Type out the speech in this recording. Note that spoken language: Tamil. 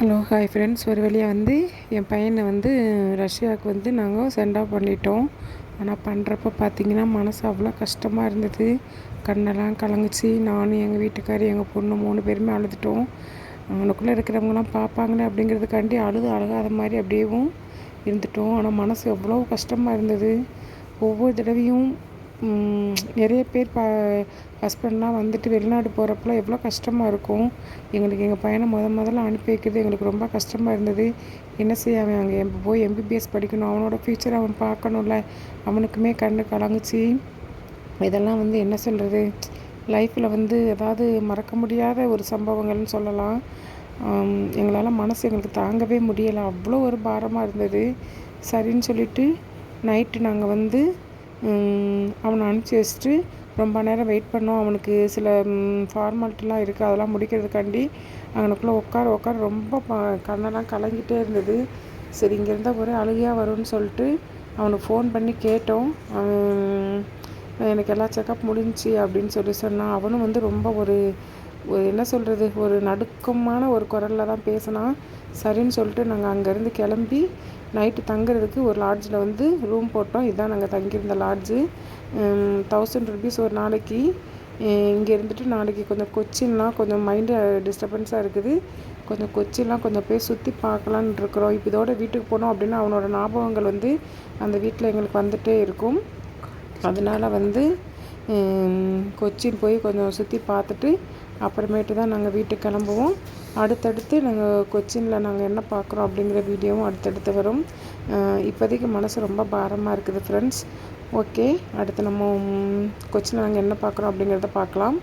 ஹலோ ஹாய் ஃப்ரெண்ட்ஸ் ஒரு வழியாக வந்து என் பையனை வந்து ரஷ்யாவுக்கு வந்து நாங்கள் சென்ட் ஆஃப் பண்ணிட்டோம். ஆனால் பண்ணுறப்ப பார்த்திங்கன்னா மனசு அவ்வளோ கஷ்டமாக இருந்தது. கண்ணெல்லாம் கலங்குச்சு. நானும் எங்கள் வீட்டுக்காரி எங்கள் பொண்ணு மூணு பேருமே அழுதுட்டோம். அவனுக்குள்ளே இருக்கிறவங்களாம் பார்ப்பாங்களே அப்படிங்கிறதுக்காண்டி அழுது அழகாத மாதிரி அப்படியேவும் இருந்துட்டோம். ஆனால் மனசு எவ்வளோ கஷ்டமாக இருந்தது. ஒவ்வொரு தடவையும் நிறைய பேர் ப ஹஸ்பண்ட்லாம் வந்துட்டு வெளிநாடு போகிறப்பலாம் எவ்வளோ கஷ்டமாக இருக்கும். எங்களுக்கு எங்கள் பையனை முத முதல்ல அனுப்பி வைக்கிறது எங்களுக்கு ரொம்ப கஷ்டமாக இருந்தது. என்ன செய்ய அவன் அங்கே எம் போய் எம்பிபிஎஸ் படிக்கணும். அவனோட ஃப்யூச்சர் அவன் பார்க்கணும்ல. அவனுக்குமே கண்ணு கலங்குச்சு. இதெல்லாம் வந்து என்ன சொல்கிறது லைஃப்பில் வந்து ஏதாவது மறக்க முடியாத ஒரு சம்பவங்கள்னு சொல்லலாம். எங்களால் மனசு எங்களுக்கு தாங்கவே முடியலை. அவ்வளோ ஒரு பாரமாக இருந்தது. சரின்னு சொல்லிவிட்டு நைட்டு நாங்கள் வந்து அவனை அனுப்பிச்சி வச்சுட்டு ரொம்ப நேரம் வெயிட் பண்ணோம். அவனுக்கு சில ஃபார்மாலிட்டிலாம் இருக்குது அதெல்லாம் முடிக்கிறதுக்காண்டி அவனுக்குள்ளே உட்கார உட்கார ரொம்ப கண்ணெல்லாம் கலங்கிட்டே இருந்தது. சரி இங்கே இருந்தால் ஒரே அழுகையாக வரும்னு சொல்லிட்டு அவனுக்கு ஃபோன் பண்ணி கேட்டோம். எனக்கு எல்லா செக்கப் முடிஞ்சி அப்படின்னு சொல்லி சொன்னான். அவனும் வந்து ரொம்ப ஒரு ஒரு என்ன சொல்கிறது ஒரு நடுக்கமான ஒரு குரலில் தான் பேசினான். சரின்னு சொல்லிட்டு நாங்கள் அங்கேருந்து கிளம்பி நைட்டு தங்குறதுக்கு ஒரு லாட்ஜில் வந்து ரூம் போட்டோம். இதுதான் நாங்கள் தங்கியிருந்த லாட்ஜு. தௌசண்ட் ருபீஸ் ஒரு நாளைக்கு. இங்கே இருந்துட்டு நாளைக்கு கொஞ்சம் கொச்சின்லாம் கொஞ்சம் மைண்டு டிஸ்டர்பன்ஸாக இருக்குது. கொஞ்சம் கொச்சின்லாம் கொஞ்சம் போய் சுற்றி பார்க்கலான் இருக்கிறோம். இப்போ இதோட வீட்டுக்கு போனோம் அப்படின்னா அவனோட ஞாபகங்கள் வந்து அந்த வீட்டில் எங்களுக்கு வந்துகிட்டே இருக்கும். அதனால் வந்து கொச்சின் போய் கொஞ்சம் சுற்றி பார்த்துட்டு அப்புறமேட்டு தான் நாங்கள் வீட்டுக்கு கிளம்புவோம். அடுத்தடுத்து நாங்கள் கொச்சினில் நாங்கள் என்ன பார்க்குறோம் அப்படிங்கிற வீடியோவும் அடுத்தடுத்து வரும். இப்போதைக்கு மனசு ரொம்ப பாரமாக இருக்குது ஃப்ரெண்ட்ஸ் ஓகே அடுத்து நம்ம கொச்சினில் நாங்கள் என்ன பார்க்குறோம் அப்படிங்கிறத பார்க்கலாம்.